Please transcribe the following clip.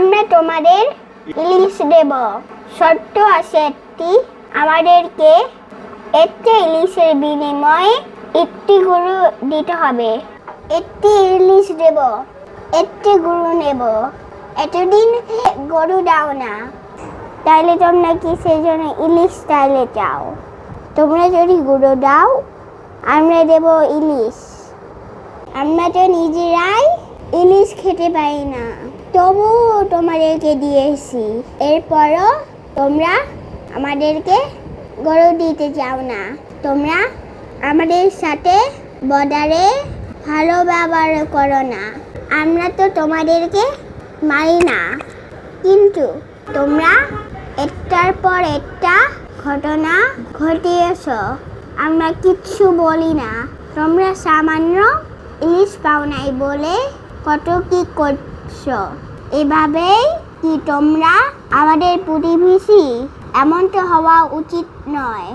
আমরা তোমাদের ইলিশ দেব। শর্ত আছে একটি, আমাদেরকে একটি ইলিশের বিনিময়ে একটি গরু দিতে হবে। একটি ইলিশ দেব, একটি গরু নেব। এতদিন গরু দাও না। তাহলে তোমরা কি সেই জন্য ইলিশ তাহলে চাও? তোমরা যদি গরু দাও, আমরা দেব ইলিশ আমরা তো নিজেরাই ইলিশ খেতে পারি না। তবুও তোমাদেরকে দিয়েছি। এরপরও তোমরা আমাদেরকে গরু দিতে চাও না। তোমরা আমাদের সাথে বর্ডারে ভালো ব্যবহার করো না। আমরা তো তোমাদেরকে মারি না। কিন্তু তোমরা একটার পর একটা ঘটনা ঘটিয়েছ। আমরা কিচ্ছু বলি না। তোমরা সামান্য ইলিশ পাও নাই বলে কত কি করছ? এভাবেই কি তোমরা আমাদের প্রতিবেশী? এমন তো হওয়া উচিত নয়।